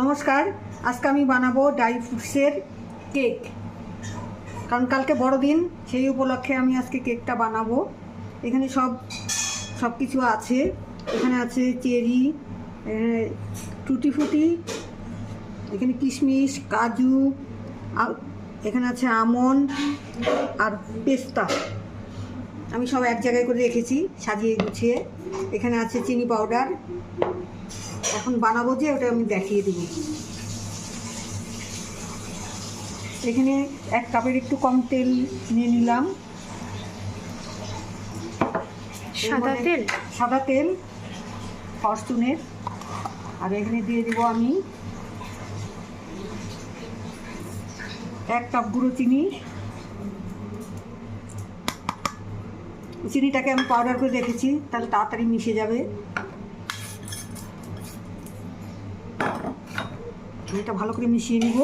নমস্কার। আজকে আমি বানাবো ড্রাই ফ্রুটসের কেক কারণ কালকে বড়দিন, সেই উপলক্ষে আমি আজকে কেকটা বানাবো। এখানে সব সব কিছু আছে। এখানে আছে চেরি টুটি ফুটি এখানে কিশমিশ, কাজু এখানে আছে আমন্ড আর পেস্তা। আমি সব এক জায়গায় করে রেখেছি, সাজিয়ে গুছিয়ে। এখানে আছে চিনি পাউডার এখন বানাবো যে ওটা আমি দেখিয়ে দেবো। এখানে এক কাপের একটু কম তেল নিয়ে নিলাম। সাদা তেল? সাদা তেল ফরচুনের। আর এখানে দিয়ে দেবো আমি এক কাপ গুঁড়ো চিনি। চিনিটাকে আমি পাউডার করে রেখেছি তাহলে তাড়াতাড়ি মিশে যাবে। এটা ভালো করে মিশিয়ে নিব।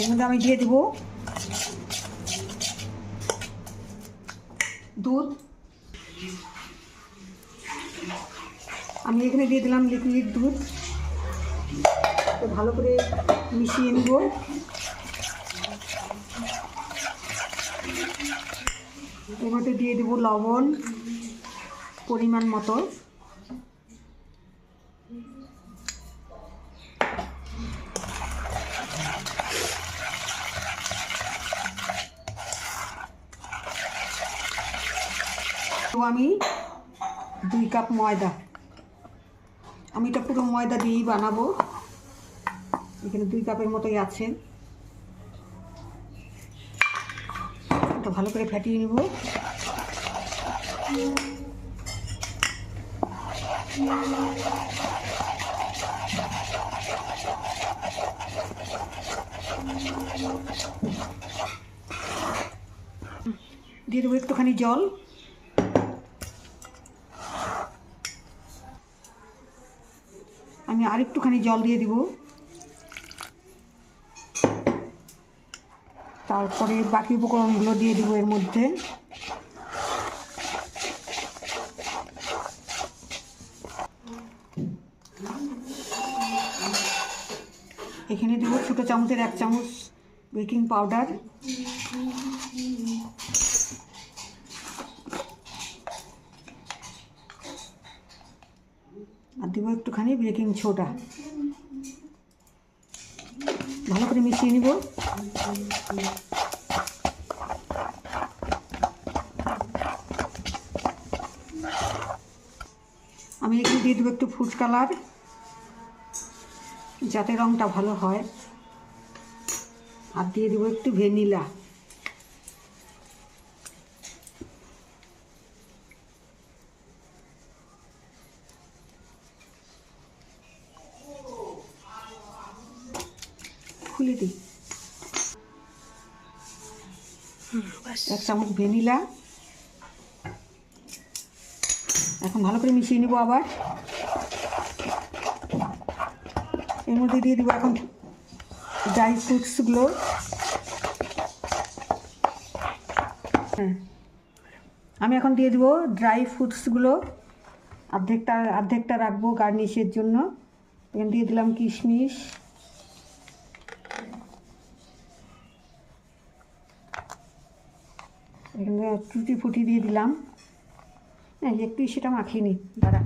এর মধ্যে আমি দিয়ে দেবো দুধ। আমি এখানে দিয়ে দিলাম লিকুইড দুধ। ভালো করে মিশিয়ে নিব। মধ্যে দিয়ে দেবো লবণ পরিমাণ মতো। আমি দুই কাপ ময়দা। আমি এটা পুরো ময়দা দিয়েই বানাবো। এখানে দুই কাপের মতোই আছে। ভালো করে ফাটিয়ে নিব। দিয়ে দেবো একটুখানি জল। আমি আরেকটুখানি জল দিয়ে দিব। তারপরে বাকি উপকরণগুলো দিয়ে দিব এর মধ্যে। এখানে দিব ছোটো চামচের এক চামচ বেকিং পাউডার। আর দিব একটুখানি বেকিং সোডা। ভালো করে মিশিয়ে নিব। আমি এখানে দিয়ে দেবো একটু ফুড কালার যাতে রঙটা ভালো হয়। আর দিয়ে দেবো একটু ভ্যানিলা খুলে দিই। এক চামচ ভ্যানিলা। এখন ভালো করে মিশিয়ে নিব আবার। এর মধ্যে দিয়ে দিব এখন ড্রাই ফ্রুটসগুলো হ্যাঁ। আমি এখন দিয়ে দিব ড্রাই ফ্রুটসগুলো অর্ধেকটা অর্ধেকটা রাখব গার্নিশের জন্য। এখানে দিয়ে দিলাম কিশমিশ। এখানে টুটি ফুটি দিয়ে দিলাম। হ্যাঁ একটু সেটা মাখিয়ে নিই দাঁড়া।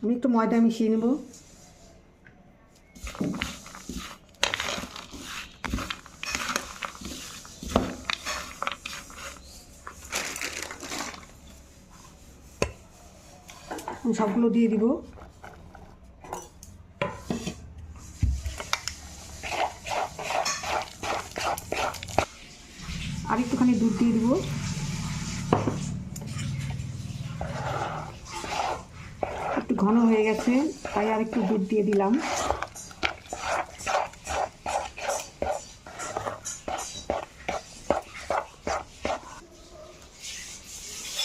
আমি একটু ময়দা মিশিয়ে নেব। সবগুলো দিয়ে দিব আর একটুখানি দুধ দিয়ে দিব একটু ঘন হয়ে গেছে, তাই আর একটু দুধ দিয়ে দিলাম।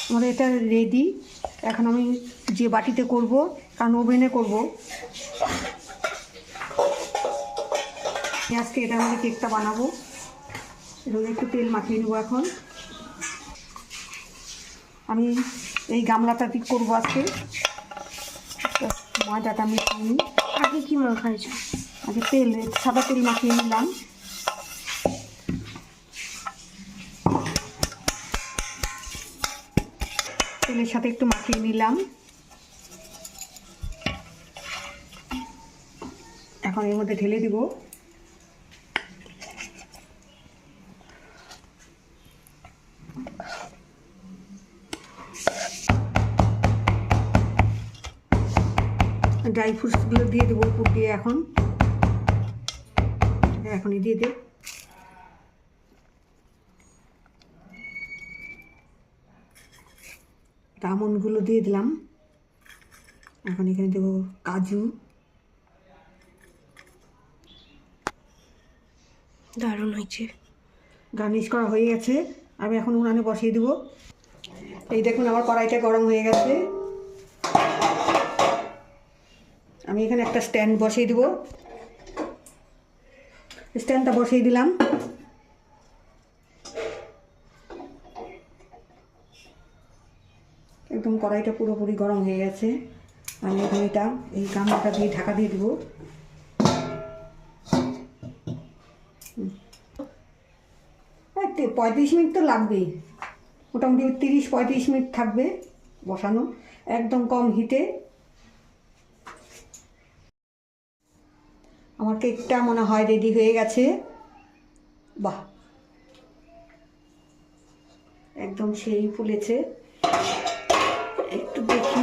আমার এটা রেডি এখন আমি যে বাটিতে করব কারণ ওভেনে করব। আজকে এটা মধ্যে কেকটা বানাবো। এরকম একটু তেল মাখিয়ে নেব এখন। আমি এই গামলাটা ঠিক করব আজকে। ময়দাটা মিশিয়ে নিই আগে কি মাখাইছো আগে তেল, সাদা তেল মাখিয়ে নিলাম। তেলের সাথে একটু মাখিয়ে নিলাম। এখন এর মধ্যে ঢেলে দিব। ড্রাই ফ্রুটসগুলো দিয়ে দেবো উপর দিয়ে এখন। এখনই দিয়ে দে। আমন্ডগুলো দিয়ে দিলাম। এখন এখানে দেবো কাজু। দারুণ হয়েছে। গার্নিশ করা হয়ে গেছে। আমি এখন উনানে বসিয়ে দেবো। এই দেখুন আমার কড়াইটা গরম হয়ে গেছে। আমি এখানে একটা স্ট্যান্ড বসিয়ে দেবো। স্ট্যান্ডটা বসিয়ে দিলাম। একদম কড়াইটা পুরোপুরি গরম হয়ে গেছে। আমি এখন এটা, এই গামলাটা দিয়ে ঢাকা দিয়ে দেবো। পঁয়ত্রিশ মিনিট তো লাগবেই। মোটামুটি তিরিশ পঁয়ত্রিশ মিনিট থাকবে বসানো। একদম কম হিটে। আমার কেকটা মনে হয় রেডি হয়ে গেছে। বাহ। একদম সেই ফুলেছে। একটু দেখি।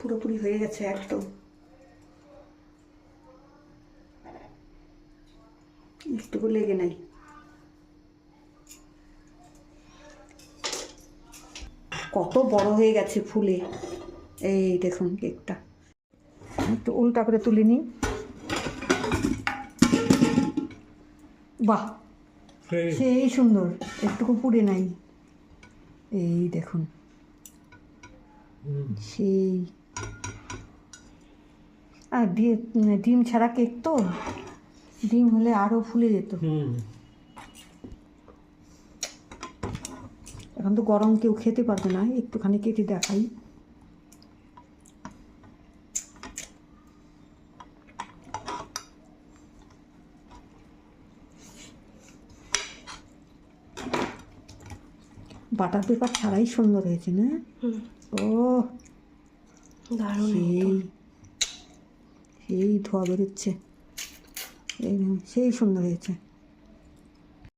পুরোপুরি হয়ে গেছে একদম। একটুকু লেগে নাই। কত বড় হয়ে গেছে ফুলে। এই দেখুন কেকটা। একটু উল্টা করে তুলে নিই। বাহ! সেই। সুন্দর। একটুকু পুড়ে নাই। এই দেখুন। সেই। আর ডিম ছাড়া কেক তো? ডিম হলে আরও ফুলে যেত। এখন তো গরম কেউ খেতে পারবে না একটুখানি কেটে দেখাই। বাটার পেপার ছাড়াই সুন্দর হয়েছে না? ও দারুণ সেই সেই ধোয়া বেরোচ্ছে। এই সেই সুন্দর হয়েছে।